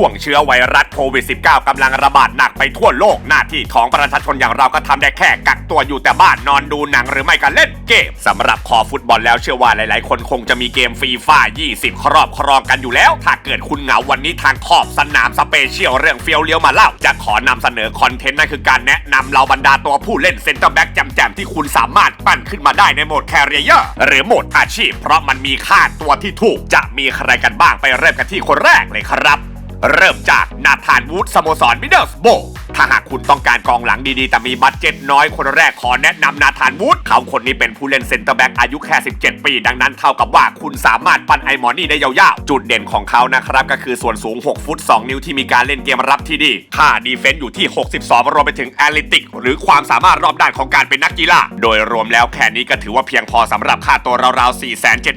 ช่วงเชื้อไวรัสโควิด -19 กำลังระบาดหนักไปทั่วโลกหน้าที่ของประชาชนอย่างเราก็ทำได้แค่กักตัวอยู่แต่บ้านนอนดูหนังหรือไม่ก็เล่นเกมสำหรับคอฟุตบอลแล้วเชื่อว่าหลาย ๆ คนคงจะมีเกมฟรีฟ่า 20 ครอบครองกันอยู่แล้ว ถ้าเกิดคุณเหงาวันนี้ทางขอบสนามสเปเชียลเรื่องเฟี้ยวเลี้ยวมาเล่า จะขอนำเสนอคอนเทนต์นั่นคือการแนะนำเราบรรดาตัวผู้เล่นเซนเตอร์แบ็กแจมๆที่คุณสามารถปั้นขึ้นมาได้ในโหมดแคริเออร์หรือโหมดอาชีพ เพราะมันมีค่าตัวที่ถูกจะมีใครกันบ้างไปเริ่มกันที่คนแรกเลยครับ เริ่มจากนาธานวูดสโมสรมิดเดิลสโบ ถ้าหากคุณต้องการกองหลังดีๆ แต่มีบัตเจ็ตน้อยคนแรกขอแนะนำนาธานวูดเขาคนนี้เป็นผู้เล่นเซนเตอร์แบ็กอายุแค่ 17 ปี ดังนั้นเท่ากับว่าคุณสามารถปั้นไอหมอนี่ได้ยาวๆ จุดเด่นของเขานะครับ ก็คือส่วนสูง 6 ฟุต 2 นิ้วที่มีการเล่นเกมรับที่ดี ค่าดีเฟนซ์อยู่ที่ 62 รวมไปถึงแอลิติก หรือความสามารถรอบด้านของการเป็นนักกีฬาโดยรวมแล้วแค่นี้ก็ถือว่าเพียงพอสำหรับค่าตัวราวๆ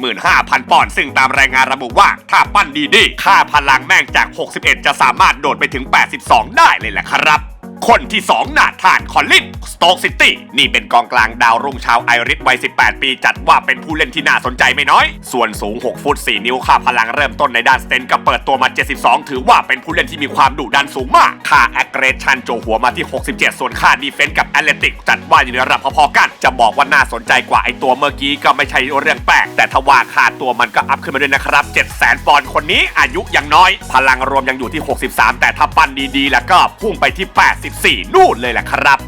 475,000 ปอนด์ซึ่งตามรายงานระบุว่าถ้าปั้นดีๆค่าพลังแม่งจาก 61 จะสามารถโดดไปถึง 82 ได้เลยแหละครับ คนที่2นาธานคอลลินสโต๊กซิตี้นี่เป็นกองกลางดาวรุ่งชาวไอริสวัย 18 ปี จัดว่าเป็นผู้เล่นที่น่าสนใจไม่น้อย ส่วนสูง 6 ฟุต 4 นิ้วค่าพลังเริ่มต้นในด้านสเตนก็เปิดตัวมา 72 ถือว่าเป็นผู้เล่นที่มีความดุดันสูงมาก ค่าแอคเรชันโจหัวมาที่ 67 ส่วนค่าดีเฟนส์กับแอตเลติก จัดว่าอยู่ในระดับพอๆกัน จะบอกว่าน่าสนใจกว่าไอตัวเมื่อกี้ก็ไม่ใช่เรื่องแปลก แต่ทว่าค่าตัวมันก็อัพขึ้นมาด้วยนะครับ 700,000ปอนด์คนนี้อายุยังน้อย พลังรวมยังอยู่ที่ 63 แต่ถ้าปั้นดีๆ แล้วก็พุ่งไปที่84นู่นเลยแหละครับ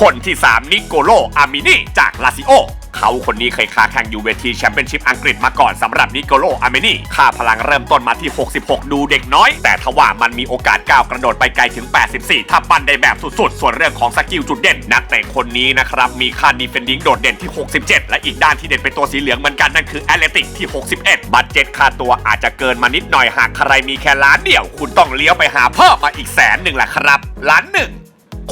คนที่ 3 นิโกโล อามินีจากลาซิโอ เขาคนนี้เคยคาแข่งอยู่เวทีแชมเปี้ยนชิพอังกฤษมาก่อนสำหรับนิโกโล อามินีค่าพลังเริ่มต้นมาที่ 66 ดูเด็กน้อย แต่ทว่ามันมีโอกาสก้าวกระโดดไปไกลถึง 84 ถ้าปั้นได้แบบสุดๆ ส่วนเรื่องของสกิลจุดเด่น นักเตะคนนี้นะครับ มีค่าดีเฟนดิ้งโดดเด่นที่ 67 และอีกด้านที่เด่นเป็นตัวสีเหลืองเหมือนกันนั่นคือแอตเลติกที่ 61 บัตเจ็ตค่าตัวอาจจะเกินมานิดหน่อยหากใครมีแค่ล้านเดียว คุณต้องเลี้ยวไปหาเพิ่มมาอีกแสนหนึ่งแหละครับล้านหนึ่ง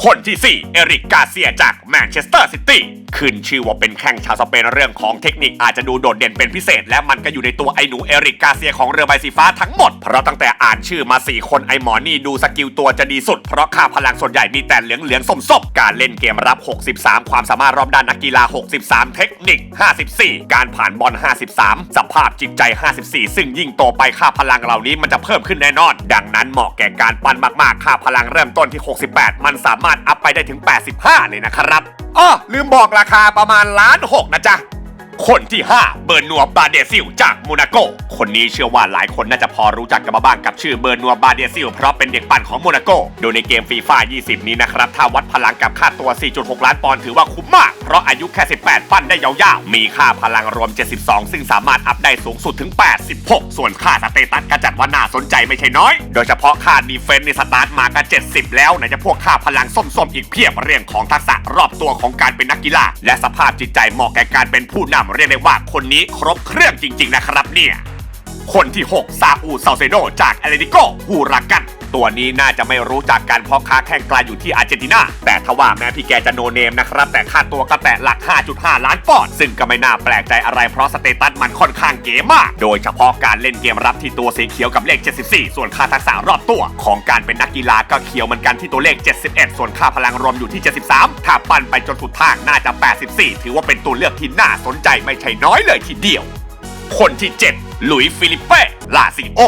คนที่ 4 เอริกกาเซียจากแมนเชสเตอร์ซิตี้ ขึ้นชื่อว่าเป็นแข้งชาวสเปนเรื่องของเทคนิคอาจจะดูโดดเด่นเป็นพิเศษ และมันก็อยู่ในตัวไอหนูเอริกกาเซียของเรือใบสีฟ้าทั้งหมด เพราะตั้งแต่อ่านชื่อมา 4 คนไอหมอนี่ดูสกิลตัวจะดีสุด เพราะค่าพลังส่วนใหญ่มีแต่เหลืองเหลืองส้มๆการเล่นเกมรับ 63 ความสามารถรอบด้านนักกีฬา 63 เทคนิค 54 การผ่านบอล 53 สภาพจิตใจ 54 ซึ่งยิ่งโตไปค่าพลังเหล่านี้มันจะเพิ่มขึ้นแน่นอน ดังนั้นเหมาะแก่การปั้นมากๆ ค่าพลังเริ่มต้นที่ 68 มันสามารถอัพไปได้ถึง 85 เลยนะครับ อ้อลืมบอกราคาประมาณล้านหกนะจ๊ะ คนที่ 5 เบอร์นัวบาเดซิลจากโมนาโก คนนี้เชื่อว่าหลายคนน่าจะพอรู้จักกันมาบ้างกับชื่อเบอร์นัวบาเดซิลเพราะเป็นเด็กปั่นของโมนาโก โดยในเกมฟีฟ่า20 นี้นะครับ ถ้าวัดพลังกับค่าตัว 4.6 ล้านปอนด์ถือว่าคุ้มมาก เพราะอายุแค่ 18 ปั้นได้ยาวๆ มีค่าพลังรวม 72 ซึ่งสามารถอัพได้สูงสุดถึง 86 ส่วนค่าสเตตัสก็จัดว่าน่าสนใจไม่ใช่น้อย โดยเฉพาะค่าดีเฟนส์ในสตาร์ทมาก็70 แล้วไหนจะพวกค่าพลังส้มๆอีกเพียบเรื่องของทักษะรอบตัวของการเป็นนักกีฬาและสภาพจิตใจเหมาะแก่การเป็นผู้นำเรียกได้ว่าคนนี้ครบเครื่องจริง ๆ นะครับเนี่ย คนที่ 6 ซาอูซาเซโดจากแอตเลติโกฮูรากัน ตัวนี้น่าจะไม่รู้จักการเพราะค้าแข่งกลอยู่ที่อาร์เจนตินา แต่ทว่าแม้พี่แกจะโนเนมนะครับ แต่ค่าตัวก็แตะหลัก 5.5 ล้านปอนด์ซึ่งก็ไม่น่าแปลกใจอะไรเพราะสเตตัสมันค่อนข้างเก๋มาก โดยเฉพาะการเล่นเกมรับที่ตัวสีเขียวกับเลข 74 ส่วนค่าทักษะรอบตัว ของการเป็นนักกีฬาก็เขียวเหมือนกันที่ตัวเลข 71 ส่วนค่าพลังรวมอยู่ที่ 73 ถ้าปั้นไปจนสุดทางน่าจะ 84 ถือว่าเป็นตัวเลือกที่น่าสนใจไม่ใช่น้อยเลยทีเดียว คนที่ 7 หลุยฟิลิปเป้ลาซิโอ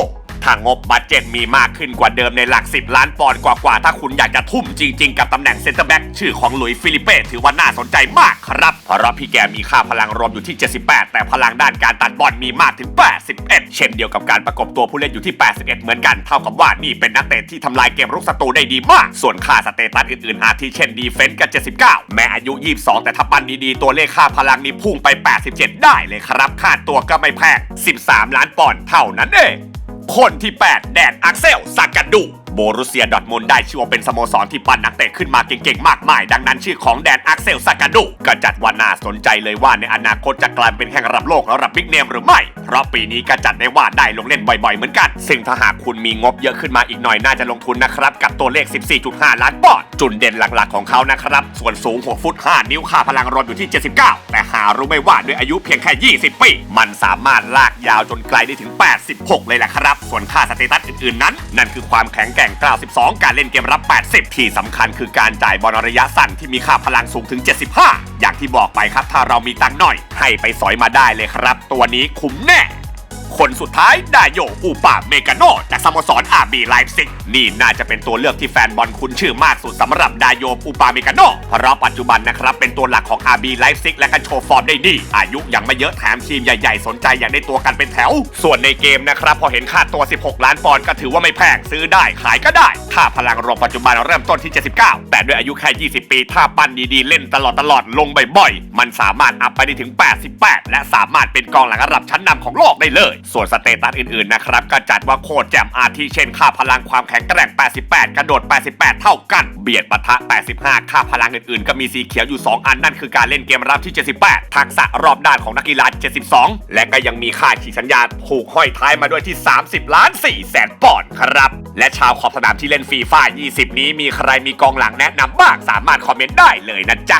ถ้างบบัตเจ็ตมีมากขึ้นกว่าเดิมในหลัก 10 ล้านปอนด์กว่าๆ ถ้าคุณอยากจะทุ่มจริง ๆ กับตำแหน่งเซนเตอร์แบ็กชื่อของหลุยส์ฟิลิเป้ถือว่าน่าสนใจมากครับเพราะพี่แกมีค่าพลังรวมอยู่ที่ 78 แต่พลังด้านการตัดบอลมีมากถึง 81 เช่นเดียวกับการประกบตัวผู้เล่นอยู่ที่ 81 เหมือนกันเท่ากับว่านี่เป็นนักเตะที่ทำลายเกมรุกศัตรูได้ดีมาก ส่วนค่าสเตตัสอื่นๆอาทิเช่นดีเฟนส์กับ 79 แม้อายุ 22 แต่ถ้าปั้นดีๆตัวเลขค่าพลังนี่พุ่งไป 87 ได้เลยครับค่าตัวก็ไม่แพง13 ล้านปอนด์เท่านั้นเอง คนที่ 8 แดนอักเซลสากาดู โบรุเซียดอทมุนได้ชื่อว่าเป็นสโมสรที่ปั้นนักเตะขึ้นมาเก่งๆ มากมาย ดังนั้นชื่อของแดนอักเซลซากาดูก็จัดว่าน่าสนใจเลยว่าในอนาคตจะกลายเป็นแข่งระดับโลกระดับบิ๊กเนมหรือไม่ เพราะปีนี้ก็จัดได้ว่าได้ลงเล่นบ่อยๆ เหมือนกัน ซึ่งถ้าหากคุณมีงบเยอะขึ้นมาอีกหน่อยน่าจะลงทุนนะครับ กับตัวเลข 14.5 ล้านปอนด์จุดเด่นหลักๆของเขานะครับ ส่วนสูง6ฟุต 5 นิ้วค่าพลังรวมอยู่ที่ 79 แต่หารู้ไม่ว่าด้วยอายุเพียงแค่ 20 ปี มันสามารถลากยาวจนไกลได้ถึง 86 เลยแหละครับ ส่วนค่าสเตตัสอื่นๆนั้น นั่นคือความแข็งแกร่ง92การเล่นเกมรับ 80 ที่สำคัญคือการจ่ายบอลระยะสั้นที่มีค่าพลังสูงถึง 75 อย่างที่บอกไปครับถ้าเรามีตังค์หน่อย ให้ไปสอยมาได้เลยครับ ตัวนี้คุ้มแน่ คนสุดท้ายไดโยอูปาเมกาโนจากสโมสรอาบีไลฟ์ซิกนี่น่าจะเป็นตัวเลือกที่แฟนบอลคุ้นชื่อมากสุดสำหรับไดโยอูปาเมกาโนเพราะปัจจุบันนะครับเป็นตัวหลักของอาบีไลฟ์ซิกและก็โชว์ฟอร์มได้ดี อายุยังไม่เยอะแถมทีมใหญ่ๆ สนใจอยากได้ตัวกันเป็นแถว ส่วนในเกมนะครับพอเห็นค่าตัว 16 ล้านปอนด์ก็ถือว่าไม่แพงซื้อได้ขายก็ได้ค่าพลังรวมปัจจุบันเริ่มต้นที่ 79 แต่ด้วยอายุแค่ 20 ปี ถ้าปั้นดีๆ เล่นตลอดตลอดลงบ่อยๆ มันสามารถอัพไปได้ถึง 88 และสามารถเป็นกองหลังระดับชั้นนำของโลกได้เลยส่วนสเตตัสอื่นๆนะครับก็จัดว่าโคตรแจ่มอาทิเช่นค่าพลังความแข็งแกร่ง 88 กระโดด 88 เท่ากัน เบียดปะทะ 85 ค่าพลังอื่นๆ ก็มีสีเขียวอยู่ 2 อันนั่นคือการเล่นเกมรับที่ 78 ทักษะรอบด้านของนักกีฬา 72 และก็ยังมีค่าฉีดสัญญาถูกห้อยท้ายมาด้วยที่ 30 ล้าน4แสนปอนด์ครับ และชาวขอบสนามที่เล่นฟีฟ่า20 นี้มีใครมีกองหลังแนะนำบ้างสามารถคอมเมนต์ได้เลยนะจ๊ะ